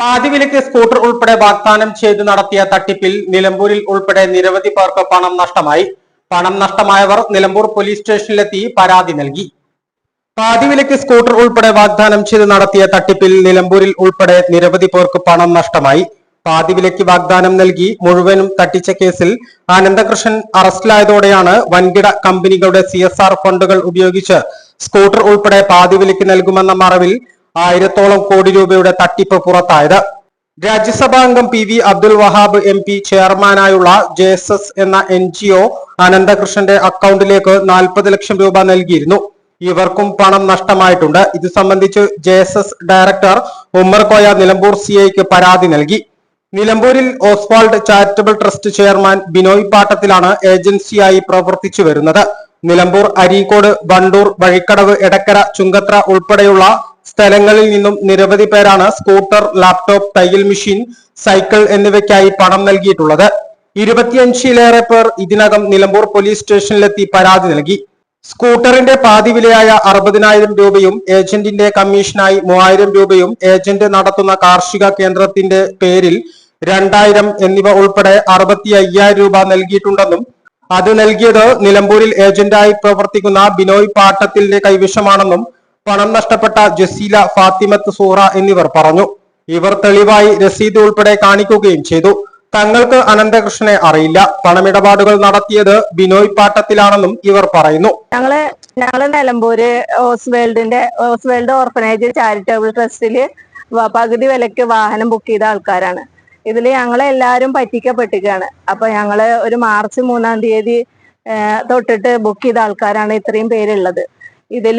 പാതിവിലയ്ക്ക് scooter ഉൾപ്പെടെ വാഗ്ദാനം ചെയ്ത് നടത്തിയ തട്ടിപ്പിൽ നിലമ്പൂരിൽ ഉൾപ്പെടെ നിരവധി പേർക്ക് പണം നഷ്ടമായി. പണം നഷ്ടമായവർ നിലമ്പൂർ പോലീസ് സ്റ്റേഷനിലെത്തി പരാതി നൽകി. പാതിവിലക്ക് സ്കൂട്ടർ ഉൾപ്പെടെ വാഗ്ദാനം ചെയ്ത് നടത്തിയ തട്ടിപ്പിൽ നിലമ്പൂരിൽ ഉൾപ്പെടെ നിരവധി പേർക്ക് പണം നഷ്ടമായി. പാതിവിലയ്ക്ക് വാഗ്ദാനം നൽകി മുഴുവനും തട്ടിച്ച കേസിൽ ആനന്ദകൃഷ്ണൻ അറസ്റ്റിലായതോടെയാണ് വൻകിട കമ്പനികളുടെ സി ഫണ്ടുകൾ ഉപയോഗിച്ച് സ്കൂട്ടർ ഉൾപ്പെടെ പാതിവിലയ്ക്ക് നൽകുമെന്ന മറവിൽ ആയിരത്തോളം കോടി രൂപയുടെ തട്ടിപ്പ് പുറത്തായത്. രാജ്യസഭാ അംഗം P V Abdul Wahab M P ചെയർമാനായുള്ള J S S എന്ന എൻ ജി ഒ അനന്തകൃഷ്ണന്റെ അക്കൗണ്ടിലേക്ക് നാൽപ്പത് ലക്ഷം രൂപ നൽകിയിരുന്നു. ഇവർക്കും പണം നഷ്ടമായിട്ടുണ്ട്. ഇത് സംബന്ധിച്ച് J S S director Ummer Koya Nilambur C ഐക്ക് പരാതി നൽകി. നിലമ്പൂരിൽ Oswald charitable trust chairman Binoy പാട്ടത്തിലാണ് ഏജൻസിയായി പ്രവർത്തിച്ചു വരുന്നത്. നിലമ്പൂർ അരീക്കോട് വണ്ടൂർ വഴിക്കടവ് എടക്കര ചുങ്കത്ര ഉൾപ്പെടെയുള്ള സ്ഥലങ്ങളിൽ നിന്നും നിരവധി പേരാണ് സ്കൂട്ടർ ലാപ്ടോപ്പ് തയ്യൽ മെഷീൻ സൈക്കിൾ എന്നിവയ്ക്കായി പണം നൽകിയിട്ടുള്ളത്. ഇരുപത്തിയഞ്ചിലേറെ പേർ ഇതിനകം നിലമ്പൂർ പോലീസ് സ്റ്റേഷനിലെത്തി പരാതി നൽകി. സ്കൂട്ടറിന്റെ പാതി വിലയായ അറുപതിനായിരം രൂപയും ഏജന്റിന്റെ കമ്മീഷനായി മൂവായിരം രൂപയും ഏജന്റ് നടത്തുന്ന കാർഷിക കേന്ദ്രത്തിന്റെ പേരിൽ രണ്ടായിരം എന്നിവ ഉൾപ്പെടെ അറുപത്തി അയ്യായിരം രൂപ നൽകിയിട്ടുണ്ടെന്നും അത് നൽകിയത് നിലമ്പൂരിൽ ഏജന്റായി പ്രവർത്തിക്കുന്ന ബിനോയ് പാട്ടത്തിന്റെ കൈവശമാണെന്നും പണം നഷ്ടപ്പെട്ട ജസീല ഫാത്തിമത്ത് സൂറ എന്നിവർ പറഞ്ഞു. ഇവർ തെളിവായി രസീത് ഉൾപ്പെടെ കാണിക്കുകയും ചെയ്തു. തങ്ങൾക്ക് അനന്തകൃഷ്ണനെ അറിയില്ല. പണമിടപാടുകൾ നടത്തിയത് ബിനോയ് പാട്ടത്തിലാണെന്നും ഇവർ പറയുന്നു. ഞങ്ങൾ ഞങ്ങൾ നിലമ്പൂര് ഓസ്വേൾഡിന്റെ ഓസ്വേൾഡ് ഓർഫനേജ് ചാരിറ്റബിൾ ട്രസ്റ്റിൽ പകുതി വിലക്ക് വാഹനം ബുക്ക് ചെയ്ത ആൾക്കാരാണ്. ഇതിൽ ഞങ്ങളെല്ലാവരും പറ്റിക്കപ്പെട്ടിരിക്കുകയാണ്. അപ്പൊ ഞങ്ങൾ ഒരു മാർച്ച് മൂന്നാം തീയതി തൊട്ടിട്ട് ബുക്ക് ചെയ്ത ആൾക്കാരാണ് ഇത്രയും പേരുള്ളത്. ഇതിൽ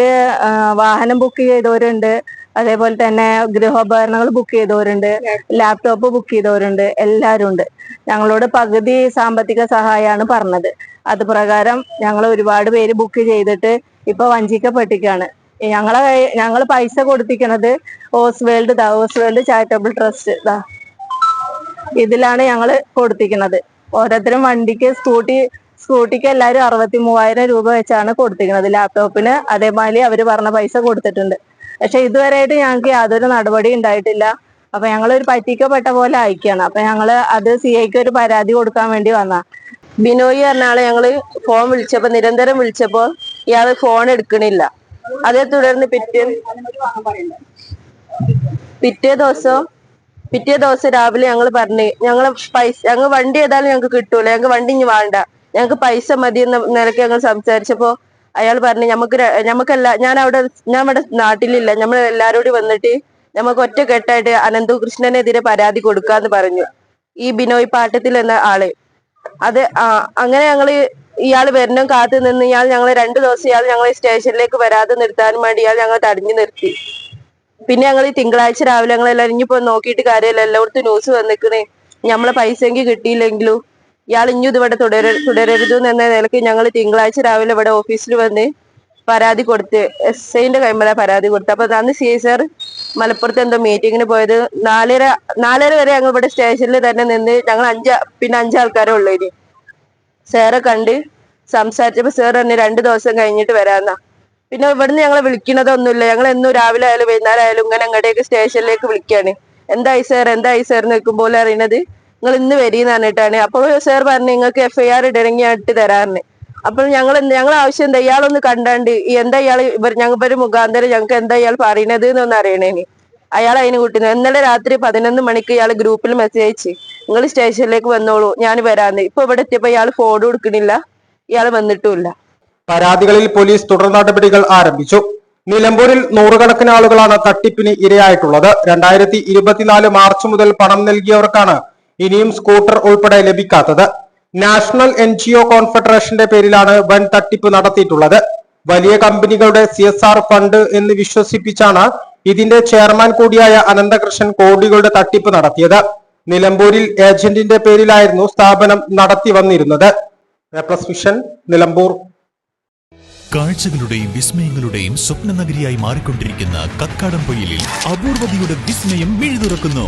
വാഹനം ബുക്ക് ചെയ്തവരുണ്ട്. അതേപോലെ തന്നെ ഗൃഹോപകരണങ്ങൾ ബുക്ക് ചെയ്തവരുണ്ട്. ലാപ്ടോപ്പ് ബുക്ക് ചെയ്തവരുണ്ട്. എല്ലാവരും ഉണ്ട് ഞങ്ങളോട് പകുതി സാമ്പത്തിക സഹായമാണ് പറഞ്ഞത്. അത് പ്രകാരം ഞങ്ങൾ ഒരുപാട് പേര് ബുക്ക് ചെയ്തിട്ട് ഇപ്പൊ വഞ്ചിക്കപ്പെട്ടിക്കാണ് ഞങ്ങളെ ഞങ്ങൾ പൈസ കൊടുത്തിരിക്കുന്നത് ഓസ്വേൾഡ് ദാ ഓസ്വേൾഡ് ചാരിറ്റബിൾ ട്രസ്റ്റ് ദാ. ഇതിലാണ് ഞങ്ങൾ കൊടുത്തിരിക്കുന്നത് ഓരോരുത്തരും വണ്ടിക്ക് സ്കൂട്ടി സ്കൂട്ടിക്ക് എല്ലാവരും അറുപത്തി മൂവായിരം രൂപ വെച്ചാണ് കൊടുത്തിരിക്കുന്നത്. ലാപ്ടോപ്പിന് അതേമാതിരി അവർ പറഞ്ഞ പൈസ കൊടുത്തിട്ടുണ്ട്. പക്ഷെ ഇതുവരെയായിട്ട് ഞങ്ങൾക്ക് യാതൊരു നടപടി ഉണ്ടായിട്ടില്ല. അപ്പൊ ഞങ്ങൾ ഒരു പറ്റിക്കപ്പെട്ട പോലെ അയക്കുകയാണ് അപ്പൊ ഞങ്ങൾ അത് സി ഐക്ക് ഒരു പരാതി കൊടുക്കാൻ വേണ്ടി വന്ന. ബിനോയ് പറഞ്ഞ ആളെ ഞങ്ങൾ ഫോൺ വിളിച്ചപ്പോ നിരന്തരം വിളിച്ചപ്പോ ഇയാൾ ഫോൺ എടുക്കണില്ല. അതേ തുടർന്ന് പിറ്റേ പിറ്റേ ദിവസം പിറ്റേ ദിവസം രാവിലെ ഞങ്ങൾ പറഞ്ഞു ഞങ്ങൾ പൈസ ഞങ്ങൾ വണ്ടി ഏതായാലും ഞങ്ങൾക്ക് കിട്ടൂല. ഞങ്ങൾക്ക് വണ്ടി ഇനി വേണ്ട. ഞങ്ങൾക്ക് പൈസ മതി എന്ന നിലയ്ക്ക് ഞങ്ങൾ സംസാരിച്ചപ്പോ അയാൾ പറഞ്ഞു നമുക്ക് ഞമ്മക്കല്ല ഞാൻ അവിടെ ഞാൻ ഇവിടെ നാട്ടിലില്ല. നമ്മൾ എല്ലാരും കൂടി വന്നിട്ട് നമുക്ക് അനന്തു കൃഷ്ണനെതിരെ പരാതി കൊടുക്കാന്ന് പറഞ്ഞു. ഈ ബിനോയ് പാട്ടത്തിൽ എന്ന ആൾ. അത് അങ്ങനെ ഞങ്ങൾ ഇയാൾ വരണം കാത്തു നിന്ന് ഇയാൾ ഞങ്ങളെ രണ്ടു ദിവസം ഇയാൾ ഞങ്ങളെ സ്റ്റേഷനിലേക്ക് വരാതെ നിർത്താനും വേണ്ടി ഇയാൾ ഞങ്ങൾ തടഞ്ഞു നിർത്തി. പിന്നെ ഞങ്ങൾ ഈ തിങ്കളാഴ്ച രാവിലെ ഞങ്ങൾ എല്ലാവരും ഇനിയിപ്പോ നോക്കിയിട്ട് കാര്യമില്ല. എല്ലായിടത്തും ന്യൂസ് വന്നിക്കണേ. നമ്മളെ പൈസ എങ്കിൽ കിട്ടിയില്ലെങ്കിലും ഇയാൾ ഇഞ്ഞു ഇതിവിടെ തുടര തുടരരുത് എന്ന നിലയ്ക്ക് ഞങ്ങൾ തിങ്കളാഴ്ച രാവിലെ ഇവിടെ ഓഫീസിൽ വന്ന് പരാതി കൊടുത്ത് എസ് ഐന്റെ കൈമല പരാതി കൊടുത്തു. അപ്പൊ അന്ന് സി സാർ മലപ്പുറത്ത് എന്തോ മീറ്റിങ്ങിന് പോയത്. നാലര നാലര വരെ ഞങ്ങൾ ഇവിടെ സ്റ്റേഷനിൽ തന്നെ നിന്ന് ഞങ്ങൾ അഞ്ച് പിന്നെ അഞ്ചാൾക്കാരെ ഉള്ളൂ ഇനി. സാറെ കണ്ട് സംസാരിച്ചപ്പോ സാർ തന്നെ രണ്ടു ദിവസം കഴിഞ്ഞിട്ട് വരാന്നാ. പിന്നെ ഇവിടുന്ന് ഞങ്ങളെ വിളിക്കണതൊന്നുമില്ല ഞങ്ങൾ എന്നും രാവിലെ ആയാലും വൈകുന്നേരം ആയാലും ഇങ്ങനെ അങ്ങോട്ടേക്ക് സ്റ്റേഷനിലേക്ക് വിളിക്കാണ്. എന്തായി സാർ? എന്തായി സാർ നിൽക്കുമ്പോൾ അറിയണത് നിങ്ങൾ ഇന്ന് വരീന്ന് പറഞ്ഞിട്ടാണ്. അപ്പോൾ സാർ പറഞ്ഞു നിങ്ങൾക്ക് എഫ് ഐ ആർ ഇടണമെങ്കിൽ ഇട്ട് തരാറിന് അപ്പോൾ ഞങ്ങൾ ഞങ്ങൾ ആവശ്യം എന്താ ഇയാളൊന്ന് കണ്ടാണ്ട് എന്താ ഇയാൾ ഇവർ ഞങ്ങൾ ഒരു മുഖാന്തരം ഞങ്ങൾക്ക് എന്താ ഇയാൾ പറയണത് എന്നൊന്ന് അറിയണേന്. അയാൾ അതിന് കൂട്ടുന്നത് ഇന്നലെ രാത്രി പതിനൊന്ന് മണിക്ക് ഇയാൾ ഗ്രൂപ്പിൽ മെസ്സേജ് അയച്ച് നിങ്ങൾ സ്റ്റേഷനിലേക്ക് വന്നോളൂ ഞാൻ വരാന്ന് ഇപ്പൊ ഇവിടെ എത്തിയപ്പോ ഇയാൾ ഫോൺ കൊടുക്കണില്ല ഇയാൾ വന്നിട്ടുമില്ല. പരാതികളിൽ പോലീസ് തുടർ നടപടികൾ ആരംഭിച്ചു. നിലമ്പൂരിൽ നൂറുകണക്കിന് ആളുകളാണ് തട്ടിപ്പിന് ഇരയായിട്ടുള്ളത്. രണ്ടായിരത്തി ഇരുപത്തിനാല് മാർച്ച് മുതൽ പണം നൽകിയവർക്കാണ് ഇനിയും സ്കൂട്ടർ ഉൾപ്പെടെ ലഭിക്കാത്തത്. നാഷണൽ എൻ ജി ഒ കോൺഫെഡറേഷന്റെ പേരിലാണ് വൻ തട്ടിപ്പ് നടത്തിയിട്ടുള്ളത്. വലിയ കമ്പനികളുടെ സി എസ് ആർ ഫണ്ട് എന്ന് വിശ്വസിപ്പിച്ചാണ് ഇതിന്റെ ചെയർമാൻ കൂടിയായ അനന്തകൃഷ്ണൻ കോടികളുടെ തട്ടിപ്പ് നടത്തിയത്. നിലമ്പൂരിൽ ഏജന്റിന്റെ പേരിലായിരുന്നു സ്ഥാപനം നടത്തി വന്നിരുന്നത്. നിലമ്പൂർ. കാഴ്ചകളുടെയും വിസ്മയങ്ങളുടെയും സ്വപ്ന നഗരിയായി മാറിക്കൊണ്ടിരിക്കുന്ന കക്കാടം പൊയിലിൽ അപൂർവതയുടെ വിസ്മയം മിഴുതുറക്കുന്നു.